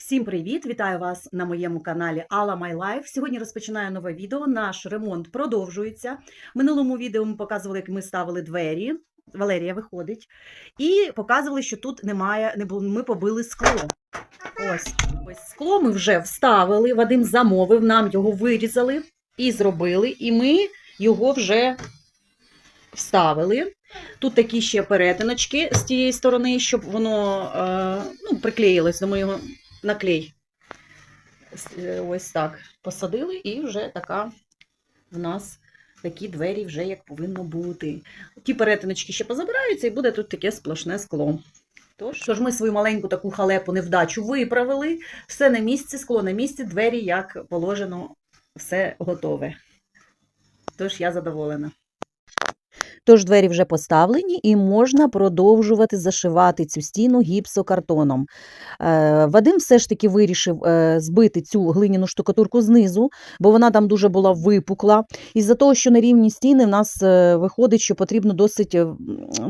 Всім привіт! Вітаю вас на моєму каналі Alla My Life. Сьогодні розпочинаю нове відео. Наш ремонт продовжується. В минулому відео ми показували, як ми ставили двері. Валерія виходить. І показували, що тут немає, не було, ми побили скло. Ось, ось скло ми вже вставили. Вадим замовив, нам його вирізали і зробили. І ми його вже вставили. Тут такі ще перетиночки з тієї сторони, щоб воно е, ну, приклеїлось, тому його на клей. Е, Ось так посадили, і вже така в нас такі двері вже як повинно бути. Ті перетиночки ще позабираються, і буде тут таке сплошне скло. Тож, тож ми свою маленьку таку халепу невдачу виправили. Все на місці, скло на місці, двері, як положено, все готове. Тож я задоволена. Тож двері вже поставлені і можна продовжувати зашивати цю стіну гіпсокартоном. Е, Вадим все ж таки вирішив е, збити цю глиняну штукатурку знизу, бо вона там дуже була випукла. Із-за того, що на рівні стіни в нас е, виходить, що потрібно досить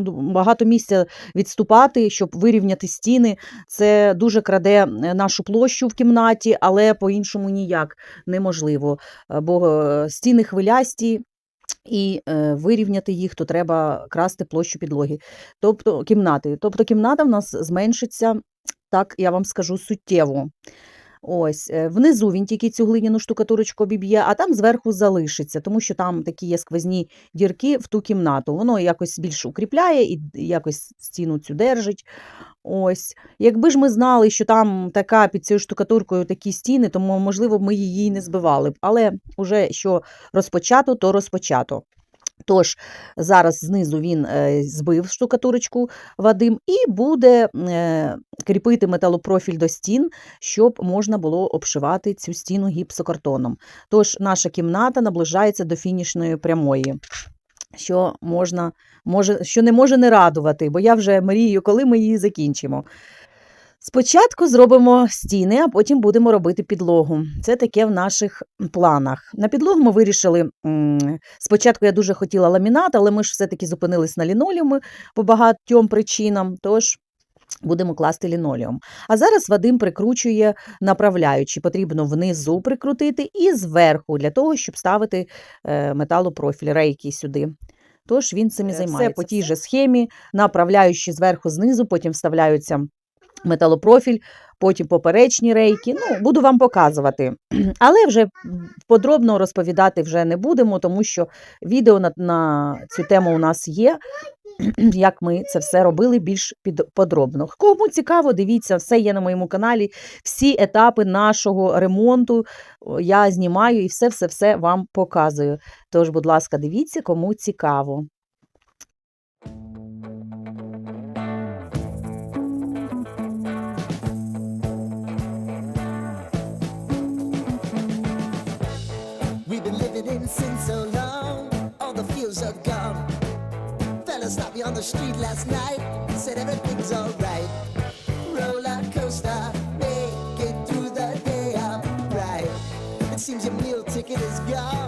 багато місця відступати, щоб вирівняти стіни. Це дуже краде нашу площу в кімнаті, але по-іншому ніяк неможливо. Бо стіни хвилясті, і е, вирівняти їх, то треба красти площу підлоги, тобто кімнати. Тобто кімната в нас зменшиться, так я вам скажу, суттєво. Ось, е, внизу він тільки цю глиняну штукатурочку обіб'є, а там зверху залишиться, тому що там такі є сквозні дірки в ту кімнату. Воно якось більш укріпляє і якось стіну цю держить. Ось. Якби ж ми знали, що там така під цією штукатуркою такі стіни, то мо- можливо ми її не збивали б. Але вже що розпочато, то розпочато. Тож зараз знизу він е, збив штукатурочку Вадим і буде е, кріпити металопрофіль до стін, щоб можна було обшивати цю стіну гіпсокартоном. Тож наша кімната наближається до фінішної прямої. Що можна, може, що не може не радувати, бо я вже мрію, коли ми її закінчимо. Спочатку зробимо стіни, а потім будемо робити підлогу. Це таке в наших планах. На підлогу ми вирішили. Спочатку я дуже хотіла ламінат, але ми ж все-таки зупинились на лінолеумі по багатьом причинам. Тож будемо класти лінолеум. А зараз Вадим прикручує направляючи. Потрібно внизу прикрутити і зверху для того, щоб ставити е, металопрофіль, рейки сюди. Тож він цим і Е, займається. все по по тій же схемі, направляючи зверху знизу, потім вставляються металопрофіль, потім поперечні рейки. Ну, буду вам показувати. Але вже подробно розповідати вже не будемо, тому що відео на, на цю тему у нас є. Як ми це все робили більш подробно. Кому цікаво, дивіться, все є на моєму каналі. Всі етапи нашого ремонту я знімаю і все-все-все вам показую. Тож, будь ласка, дивіться, кому цікаво. Been in sin so long, all the feels are gone. Fella stopped me on the street last night, said everything's alright. Roller coaster, make it through the day, I'm right. It seems your meal ticket is gone,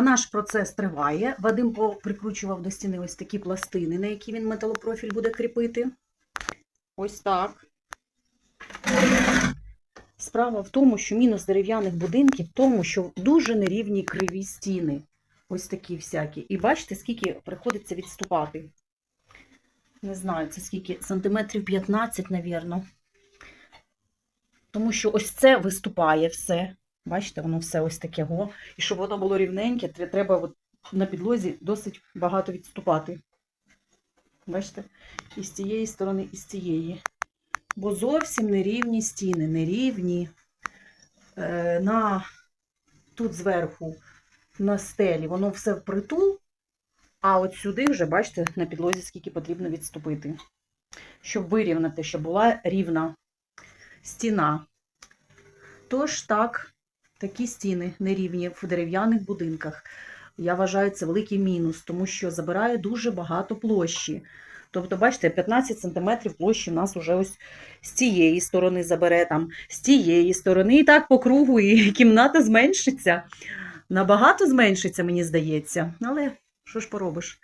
а наш процес триває. Вадим прикручував до стіни ось такі пластини, на які він металопрофіль буде кріпити. Ось так. Справа в тому, що мінус дерев'яних будинків в тому, що дуже нерівні криві стіни. Ось такі всякі. І бачите, скільки приходиться відступати. Не знаю, це скільки сантиметрів 15, навірно. Тому що ось це виступає все. Бачите, воно все ось таке. Го. І щоб воно було рівненьке, треба от на підлозі досить багато відступати. Бачите? І з цієї сторони, і з цієї. Бо зовсім нерівні стіни, нерівні. Е, на, тут зверху на стелі воно все впритул, а от сюди вже, бачите, на підлозі скільки потрібно відступити. Щоб вирівняти, щоб була рівна стіна. Тож так, такі стіни нерівні в дерев'яних будинках. Я вважаю, це великий мінус, тому що забирає дуже багато площі. Тобто, бачите, 15 см площі в нас вже ось з цієї сторони забере, там, з тієї сторони, і так по кругу, і кімната зменшиться. Набагато зменшиться, мені здається. Але що ж поробиш?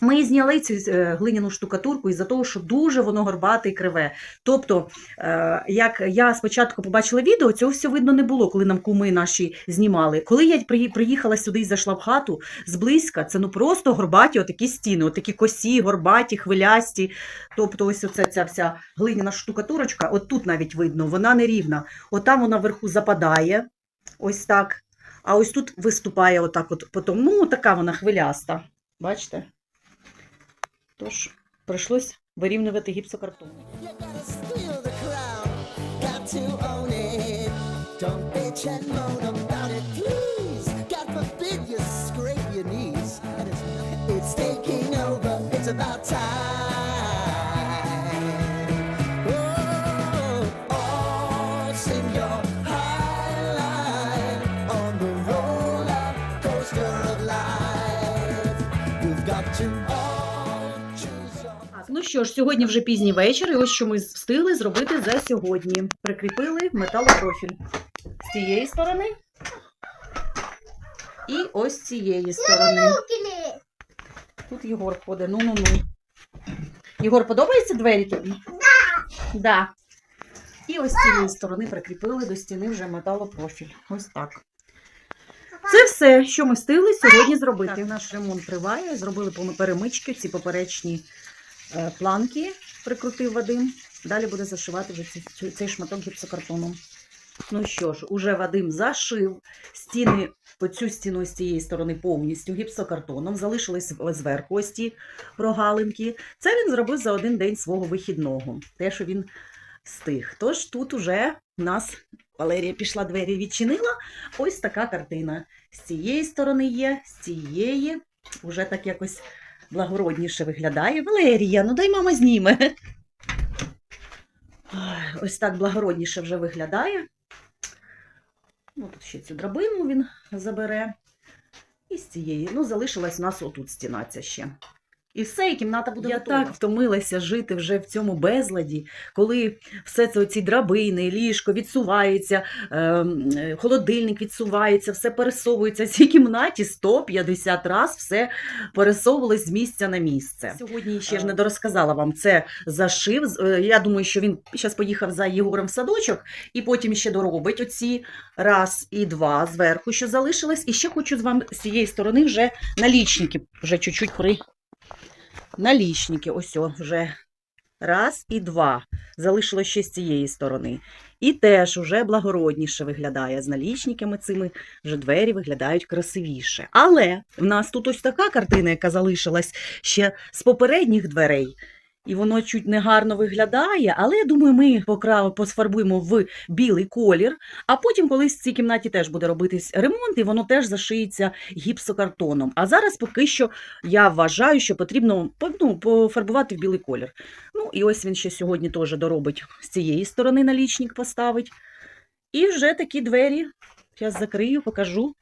Ми зняли цю е, глиняну штукатурку із-за того, що дуже воно горбате і криве. Тобто, е, як я спочатку побачила відео, цього все видно не було, коли нам куми наші знімали. Коли я приїхала сюди і зайшла в хату зблизька, це ну просто горбаті отакі стіни, отакі косі, горбаті, хвилясті. Тобто, ось оце ця вся глиняна штукатурочка, от тут навіть видно, вона не рівна. От вона вверху западає, ось так. А ось тут виступає отак, от потім, ну, така вона хвиляста. Бачите? Тож прийшлось вирівнювати гіпсокартон. It's crown, got що ж, сьогодні вже пізній вечір, і ось що ми встигли зробити за сьогодні. Прикріпили металопрофіль з цієї сторони і ось з цієї сторони. Тут Єгор ходить. Ну ну ну. Єгор, подобаються двері тобі? Да. Да. І ось з цієї сторони прикріпили до стіни вже металопрофіль. Ось так. Це все, що ми встигли сьогодні зробити. Так, наш ремонт триває. Зробили перемички, ці поперечні планки прикрутив Вадим. Далі буде зашивати вже цей шматок гіпсокартону. Ну що ж, уже Вадим зашив стіни, по цю стіну з цієї сторони повністю гіпсокартоном. Залишились зверху ось ті прогалинки. Це він зробив за один день свого вихідного. Те, що він встиг. Тож тут уже в нас Валерія пішла двері відчинила. Ось така картина. З цієї сторони є, з цієї. Уже так якось благородніше виглядає. Валерія, ну дай мама зніме. Ось так благородніше вже виглядає. Ну, тут ще цю драбину він забере. І з цієї. Ну, залишилась у нас отут стіна ця ще. І все, і кімната буде Я готова. так втомилася жити вже в цьому безладі, коли все це оці драбини, ліжко відсувається, ем, е, холодильник відсувається, все пересовується. В цій кімнаті 150 раз все пересовувалось з місця на місце. Сьогодні ще ж не дорозказала вам це зашив. Е, Я думаю, що він зараз поїхав за Єгором в садочок і потім ще доробить оці раз і два зверху, що залишилось. І ще хочу з вами з цієї сторони вже налічники вже чуть-чуть при налічники. Ось вже раз і два. Залишилось ще з цієї сторони. І теж уже благородніше виглядає. З налічниками цими вже двері виглядають красивіше. Але в нас тут ось така картина, яка залишилась ще з попередніх дверей. І воно чуть негарно виглядає, але я думаю, ми покра- посфарбуємо в білий колір, а потім колись в цій кімнаті теж буде робитись ремонт, і воно теж зашиється гіпсокартоном. А зараз поки що я вважаю, що потрібно ну, пофарбувати в білий колір. Ну, і ось він ще сьогодні теж доробить з цієї сторони налічник поставить. І вже такі двері. Зараз закрию, покажу.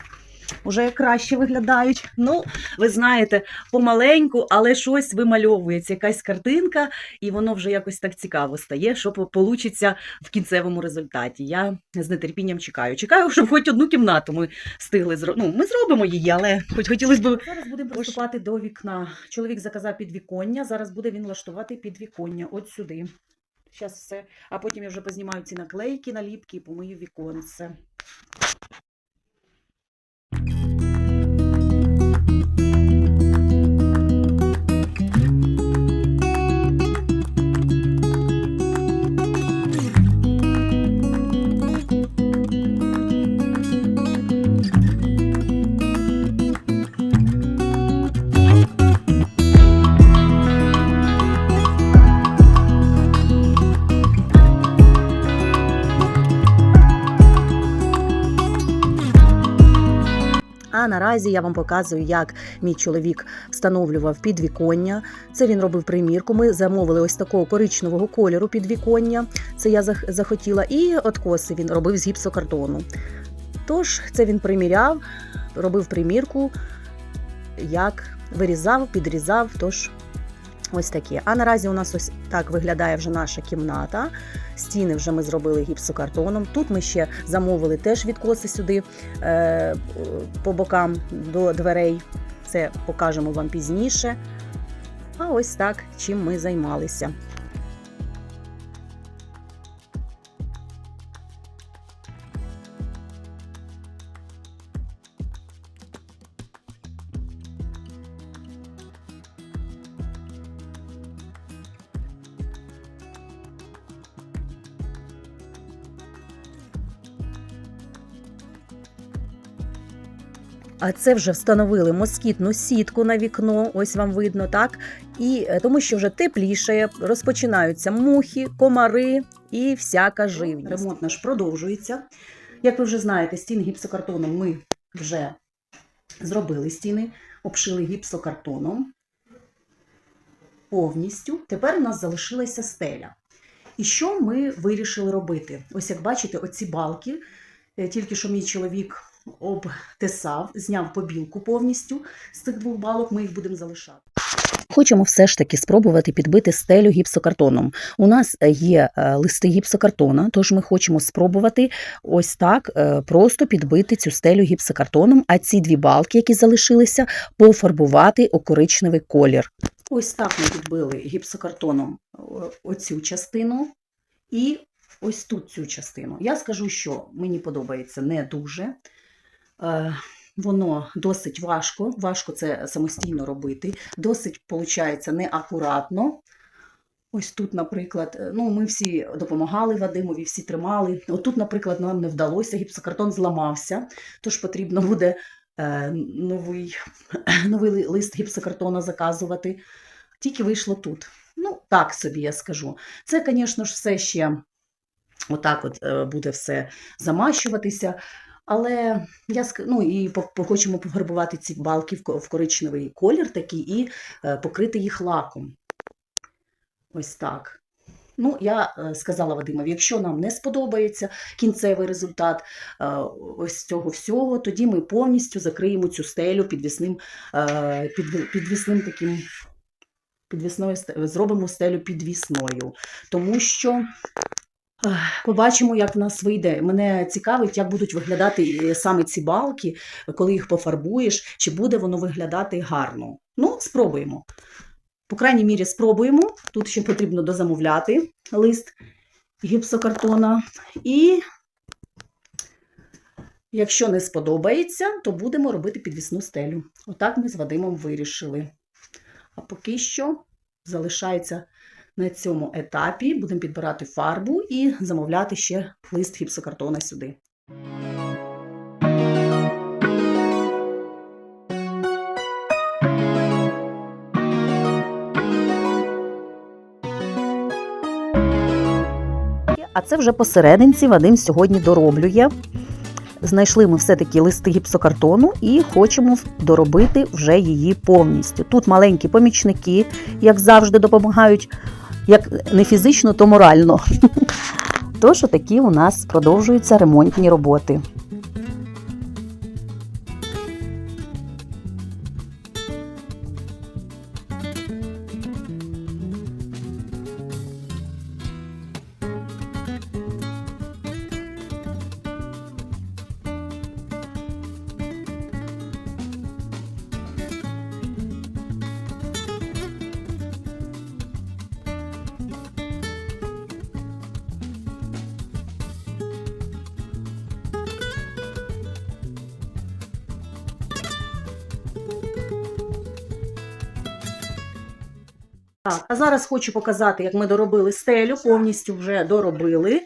Уже краще виглядають. Ну, ви знаєте, помаленьку, але щось вимальовується, якась картинка, і воно вже якось так цікаво стає, що получиться в кінцевому результаті. Я з нетерпінням чекаю. Чекаю, щоб хоч одну кімнату ми встигли зробити. Ну, ми зробимо її, але хоч хотілося б. Зараз будемо приступати до вікна. Чоловік заказав підвіконня, зараз буде він влаштувати підвіконня от сюди. Зараз все. А потім я вже познімаю ці наклейки, наліпки і помию віконце. Наразі я вам показую, як мій чоловік встановлював підвіконня. Це він робив примірку. Ми замовили ось такого коричневого кольору підвіконня. Це я зах- захотіла. І откоси він робив з гіпсокартону. Тож це він приміряв, робив примірку, як вирізав, підрізав. Тож ось такі. А наразі у нас ось так виглядає вже наша кімната. Стіни вже ми зробили гіпсокартоном. Тут ми ще замовили теж відкоси сюди е, по бокам до дверей. Це покажемо вам пізніше. А ось так, чим ми займалися. А це вже встановили москітну сітку на вікно, ось вам видно, так? І е, тому що вже тепліше, розпочинаються мухи, комари і всяка живність. Ремонт наш продовжується. Як ви вже знаєте, стіни гіпсокартоном ми вже зробили стіни, обшили гіпсокартоном повністю. Тепер у нас залишилася стеля. І що ми вирішили робити? Ось як бачите, оці балки, е, тільки що мій чоловік обтесав, зняв побілку повністю з цих двох балок, ми їх будемо залишати. Хочемо все ж таки спробувати підбити стелю гіпсокартоном. У нас е, є е, листи гіпсокартона, тож ми хочемо спробувати ось так е, просто підбити цю стелю гіпсокартоном, а ці дві балки, які залишилися, пофарбувати у коричневий колір. Ось так ми підбили гіпсокартоном оцю частину і ось тут цю частину. Я скажу, що мені подобається не дуже. Е, Воно досить важко, важко це самостійно робити, досить, виходить, неакуратно. Ось тут, наприклад, е, ну, ми всі допомагали Вадимові, всі тримали. Отут, наприклад, нам не вдалося, гіпсокартон зламався, тож потрібно буде е, новий, новий лист гіпсокартона заказувати. Тільки вийшло тут. Ну, так собі я скажу. Це, звісно ж, все ще отак от е, буде все замащуватися. Але я ну, і хочемо пофарбувати ці балки в коричневий колір такий і е, покрити їх лаком. Ось так. Ну, я е, сказала Вадимові, якщо нам не сподобається кінцевий результат е, ось цього всього, тоді ми повністю закриємо цю стелю підвісним, підві- підвісним таким. Підвісною зробимо стелю підвісною, тому що побачимо, як в нас вийде. Мене цікавить, як будуть виглядати е, саме ці балки, коли їх пофарбуєш, чи буде воно виглядати гарно. Ну, спробуємо. По крайній мірі, спробуємо. Тут ще потрібно дозамовляти лист гіпсокартона. І якщо не сподобається, то будемо робити підвісну стелю. Отак ми з Вадимом вирішили. А поки що залишається на цьому етапі. Будемо підбирати фарбу і замовляти ще лист гіпсокартона сюди. А це вже посерединці Вадим сьогодні дороблює. Знайшли ми все-таки листи гіпсокартону і хочемо доробити вже її повністю. Тут маленькі помічники, як завжди, допомагають як не фізично, то морально. Тож такі у нас продовжуються ремонтні роботи. Так, а зараз хочу показати, як ми доробили стелю, повністю вже доробили.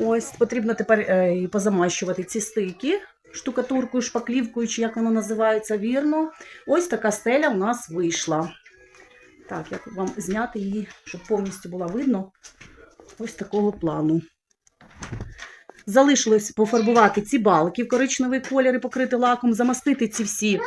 Ось потрібно тепер е, і позамащувати ці стики штукатуркою, шпаклівкою, чи як воно називається вірно. Ось така стеля у нас вийшла. Так, як вам зняти її, щоб повністю була видно ось такого плану. Залишилось пофарбувати ці балки в коричневий колір і покрити лаком, замастити ці всі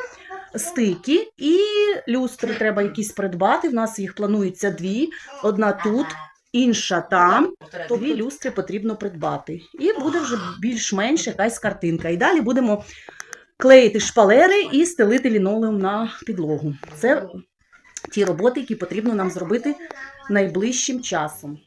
стики і люстри треба якісь придбати. В нас їх планується дві: одна тут, інша там. Дві люстри потрібно придбати. І буде вже більш-менш якась картинка. І далі будемо клеїти шпалери і стелити лінолеум на підлогу. Це ті роботи, які потрібно нам зробити найближчим часом.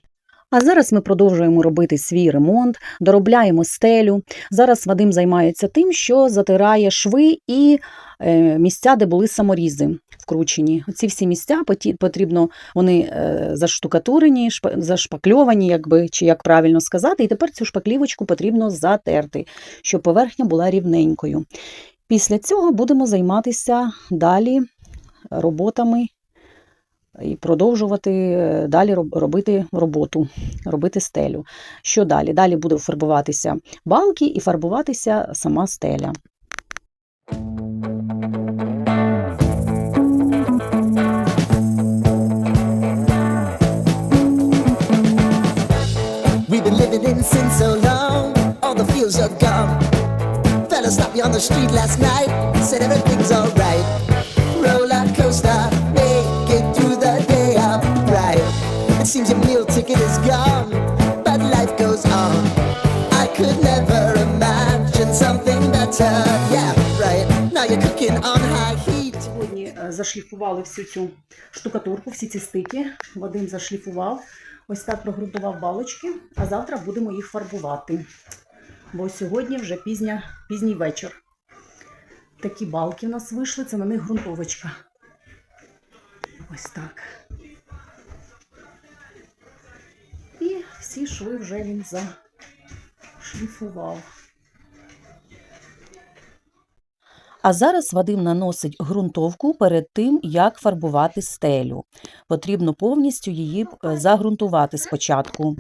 А зараз ми продовжуємо робити свій ремонт, доробляємо стелю. Зараз Вадим займається тим, що затирає шви і е, місця, де були саморізи вкручені. Ці всі місця потрібно, вони е, заштукатурені, шпа- зашпакльовані, якби, чи як правильно сказати. І тепер цю шпаклівочку потрібно затерти, щоб поверхня була рівненькою. Після цього будемо займатися далі роботами і продовжувати е, далі робити роботу, робити стелю. Що далі? Далі буде фарбуватися балки і фарбуватися сама стеля. We've been е, всю цю штукатурку, всі ці стики. Вадим зашліфував. Ось так прогрунтував балочки, а завтра будемо їх фарбувати. Бо сьогодні вже пізня, пізній вечір. Такі балки у нас вийшли, це на них ґрунтовочка. Ось так. І всі шви вже він зашліфував. А зараз Вадим наносить ґрунтовку перед тим, як фарбувати стелю. Потрібно повністю її е, загрунтувати спочатку.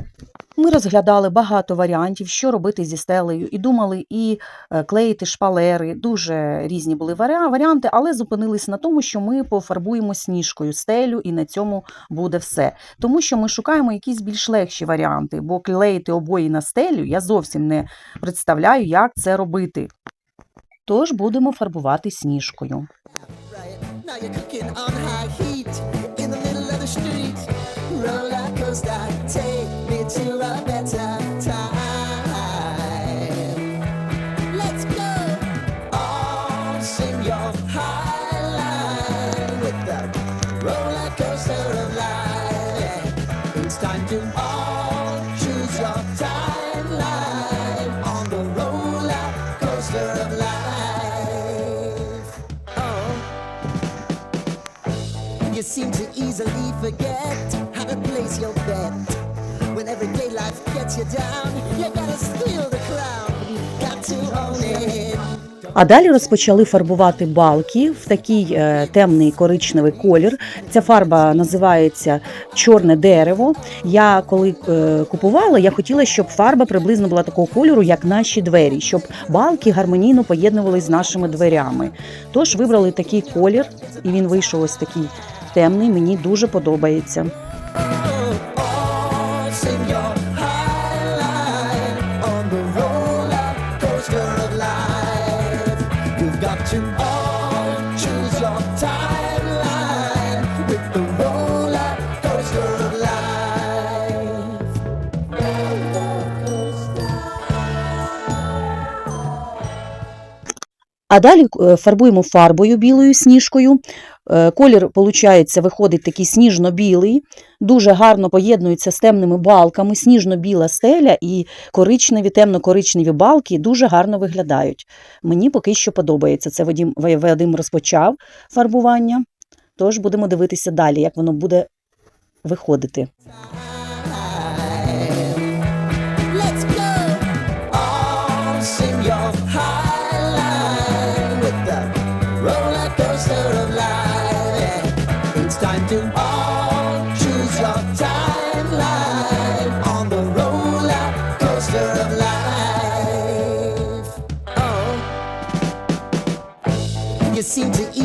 Ми розглядали багато варіантів, що робити зі стелею, і думали і е, клеїти шпалери. Дуже різні були варіанти, але зупинились на тому, що ми пофарбуємо сніжкою стелю, і на цьому буде все. Тому що ми шукаємо якісь більш легші варіанти, бо клеїти обої на стелю я зовсім не представляю, як це робити. Тож будемо фарбувати сніжкою. Right now easily forget how to place your bet. When everyday life gets you down, you gotta steal the crown. Got to own it. А далі розпочали фарбувати балки в такий е, темний коричневий колір. Ця фарба називається чорне дерево. Я коли е, купувала, я хотіла, щоб фарба приблизно була такого кольору, як наші двері, щоб балки гармонійно поєднувалися з нашими дверями. Тож вибрали такий колір, і він вийшов ось такий темний. Мені дуже подобається. Oh. А далі е, фарбуємо фарбою білою сніжкою. Е, Колір, виходить, виходить такий сніжно-білий, дуже гарно поєднується з темними балками, сніжно-біла стеля і коричневі, темно-коричневі балки дуже гарно виглядають. Мені поки що подобається. Це Вадим, Вадим розпочав фарбування, тож будемо дивитися далі, як воно буде виходити.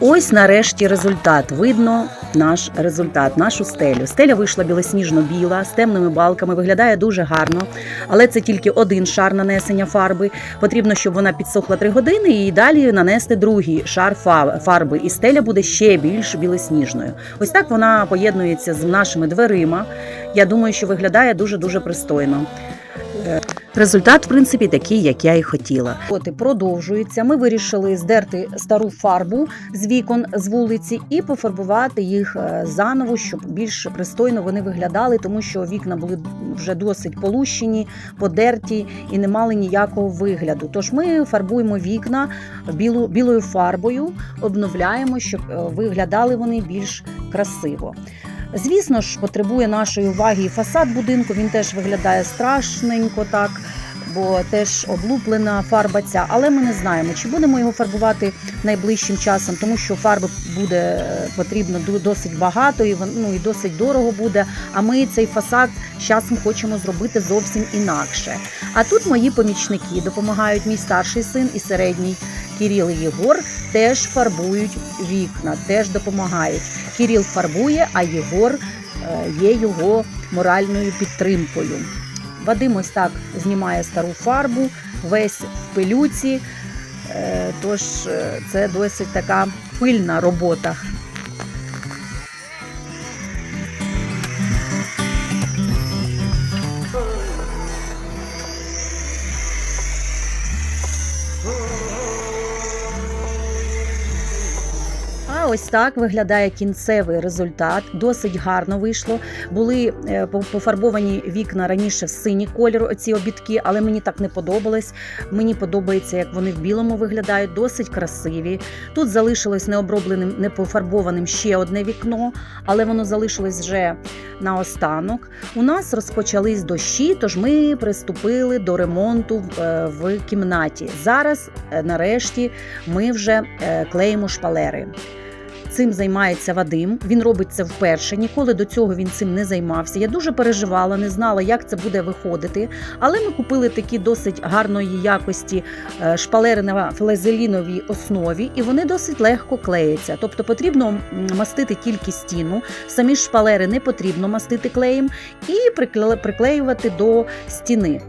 ось нарешті результат. Видно наш результат, нашу стелю. Стеля вийшла білосніжно-біла з темними балками, виглядає дуже гарно, але це тільки один шар нанесення фарби. Потрібно, щоб вона підсохла 3 години, і далі нанести другий шар фарби. І стеля буде ще більш білосніжною. Ось так вона поєднується з нашими дверима. Я думаю, що виглядає дуже дуже пристойно. Результат, в принципі, такий, як я і хотіла. Роботи продовжуються. Ми вирішили здерти стару фарбу з вікон з вулиці і пофарбувати їх е, заново, щоб більш пристойно вони виглядали, тому що вікна були вже досить полущені, подерті і не мали ніякого вигляду. Тож ми фарбуємо вікна білу, білою фарбою, обновляємо, щоб е, виглядали вони більш красиво. Звісно ж, потребує нашої уваги і фасад будинку. Він теж виглядає страшненько так, бо теж облуплена фарба ця. Але ми не знаємо, чи будемо його фарбувати найближчим часом, тому що фарби буде е, потрібно досить багато і ну, і досить дорого буде. А ми цей фасад з часом хочемо зробити зовсім інакше. А тут мої помічники допомагають мій старший син і середній Кіріл Єгор теж фарбують вікна, теж допомагають. Кіріл фарбує, а Єгор е, є його моральною підтримкою. Вадим ось так знімає стару фарбу, весь в пилюці. Е, Тож е, це досить така пильна робота. Ось так виглядає кінцевий результат. Досить гарно вийшло. Були е, пофарбовані вікна раніше в синій колір, оці обідки, але мені так не подобалось. Мені подобається, як вони в білому виглядають, досить красиві. Тут залишилось необробленим, не пофарбованим ще одне вікно, але воно залишилось вже наостанок. У нас розпочались дощі, тож ми приступили до ремонту е, в кімнаті. Зараз, е, нарешті, ми вже е, клеїмо шпалери. Цим займається Вадим. Він робить це вперше. Ніколи до цього він цим не займався. Я дуже переживала, не знала, як це буде виходити. Але ми купили такі досить гарної якості е, шпалери на флезеліновій основі, і вони досить легко клеяться. Тобто потрібно мастити тільки стіну. Самі шпалери не потрібно мастити клеєм і прикле- приклеювати до стіни.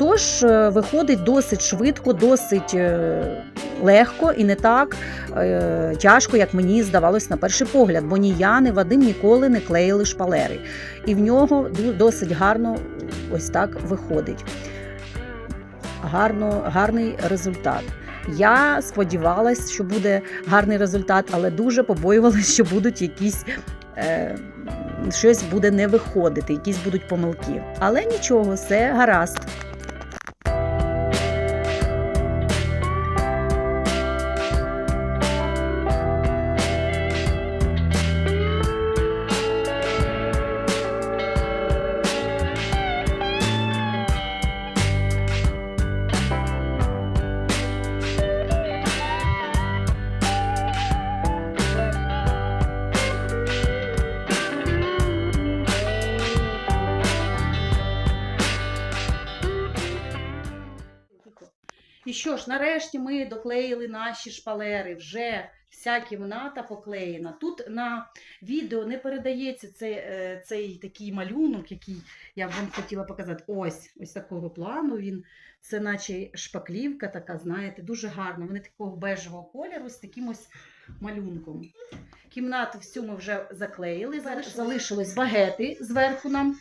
Тож е, виходить досить швидко, досить е, легко і не так е, тяжко, як мені здавалось на перший погляд, бо ні я, ні Вадим ніколи не клеїли шпалери. І в нього досить гарно ось так виходить. Гарно, гарний результат. Я сподівалась, що буде гарний результат, але дуже побоювалась, що будуть якісь. Е, Щось буде не виходити, якісь будуть помилки. Але нічого, все гаразд. І що ж, нарешті ми доклеїли наші шпалери. Вже вся кімната поклеєна. Тут на відео не передається цей, е, цей такий малюнок, який я вам хотіла показати. Ось, ось такого плану він. Це наче шпаклівка така, знаєте, дуже гарно. Вони такого бежевого кольору з таким ось малюнком. Кімнату всю ми вже заклеїли. Зараз залишилось багети зверху нам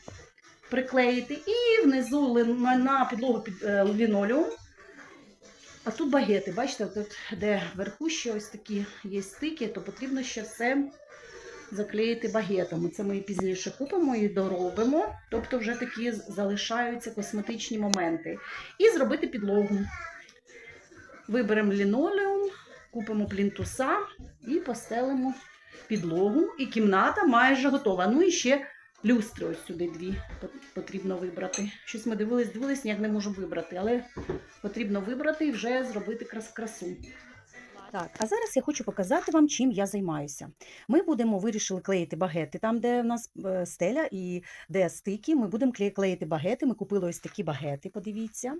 приклеїти. І внизу на, на підлогу під е, лінолеум. А тут багети, бачите, тут, де вверху ще ось такі є стики, то потрібно ще все заклеїти багетами. Це ми пізніше купимо і доробимо. Тобто вже такі залишаються косметичні моменти. І зробити підлогу. Виберемо лінолеум купимо плінтуса і постелимо підлогу. І кімната майже готова. Ну і ще люстри ось сюди дві потрібно вибрати. Щось ми дивились, дивились, ніяк не можу вибрати, але потрібно вибрати і вже зробити крас- красу. Так, а зараз я хочу показати вам, чим я займаюся. Ми будемо вирішили клеїти багети там, де в нас е, стеля і де стики. Ми будемо клеїти багети. Ми купили ось такі багети, подивіться.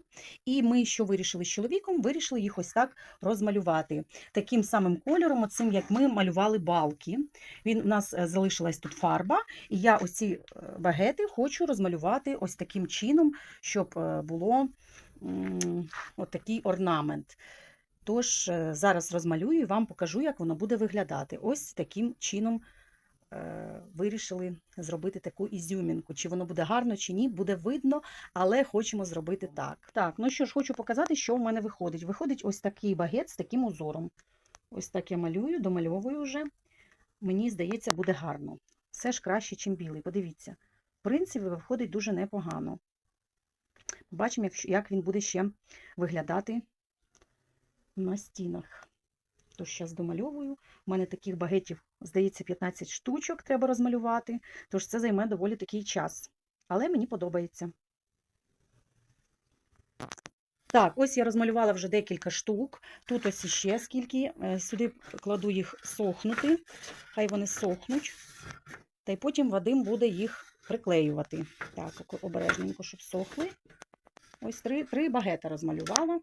І ми, що вирішили з чоловіком, вирішили їх ось так розмалювати. Таким самим кольором, оцим, як ми малювали балки. Він у нас е, залишилась тут фарба, і я ось ці е, багети хочу розмалювати ось таким чином, щоб було м, от такий орнамент. Тож е, зараз розмалюю і вам покажу, як воно буде виглядати. Ось таким чином е, вирішили зробити таку ізюмінку. Чи воно буде гарно, чи ні, буде видно, але хочемо зробити так. Так, ну що ж, хочу показати, що в мене виходить. Виходить ось такий багет з таким узором. Ось так я малюю, домальовую вже. Мені здається, буде гарно. Все ж краще, ніж білий. Подивіться. В принципі, виходить дуже непогано. Бачимо, як, як він буде ще виглядати на стінах. Тож зараз домальовую. У мене таких багетів, здається, 15 штучок треба розмалювати. Тож це займе доволі такий час. Але мені подобається. Так, ось я розмалювала вже декілька штук. Тут ось іще скільки. Е, Сюди кладу їх сохнути. Хай вони сохнуть. Та й потім Вадим буде їх приклеювати. Так, обережненько, щоб сохли. Ось три, три багета розмалювала.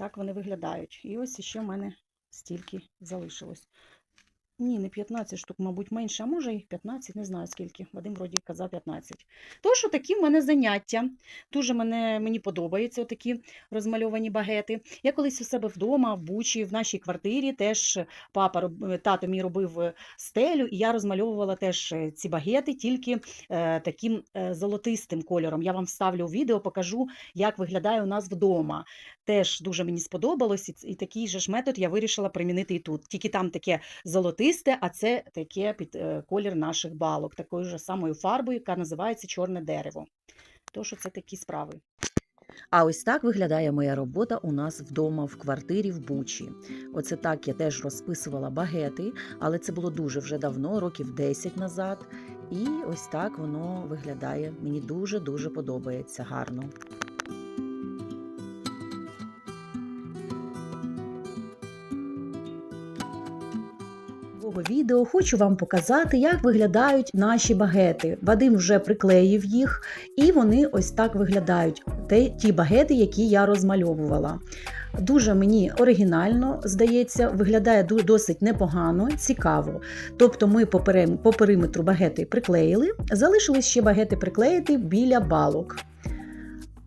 Так вони виглядають. І ось ще в мене стільки залишилось. Ні, не 15 штук, мабуть, менше, а може і 15, не знаю скільки. Вадим вроді казав 15. Тож, такі в мене заняття. Дуже мене, мені подобаються такі розмальовані багети. Я колись у себе вдома, в Бучі, в нашій квартирі, теж папа, тато мій робив е, стелю, і я розмальовувала теж е, ці багети, тільки е, таким е, золотистим кольором. Я вам вставлю відео, покажу, як виглядає у нас вдома. Теж дуже мені сподобалось, і, і такий же ж метод я вирішила примінити і тут. Тільки там таке золотисте, а це таке під е, колір наших балок, такою ж самою фарбою, яка називається чорне дерево. Тож це такі справи. А ось так виглядає моя робота у нас вдома в квартирі в Бучі. Оце так я теж розписувала багети, але це було дуже вже давно, років 10 назад. І ось так воно виглядає. Мені дуже-дуже подобається гарно. Цього відео хочу вам показати, як виглядають наші багети. Вадим вже приклеїв їх, і вони ось так виглядають. Ті багети, які я розмальовувала. Дуже мені оригінально здається, виглядає досить непогано, цікаво. Тобто ми по периметру багети приклеїли, залишились ще багети приклеїти біля балок.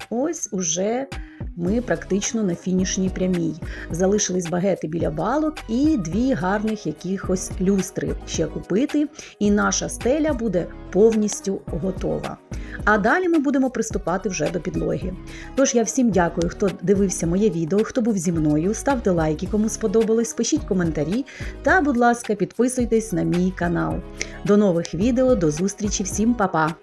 Ось уже ми практично на фінішній прямій. Залишились багети біля балок і дві гарних якихось люстри ще купити, і наша стеля буде повністю готова. А далі ми будемо приступати вже до підлоги. Тож я всім дякую, хто дивився моє відео, хто був зі мною. Ставте лайки, кому сподобалось, пишіть коментарі та, будь ласка, підписуйтесь на мій канал. До нових відео, до зустрічі, всім па-па!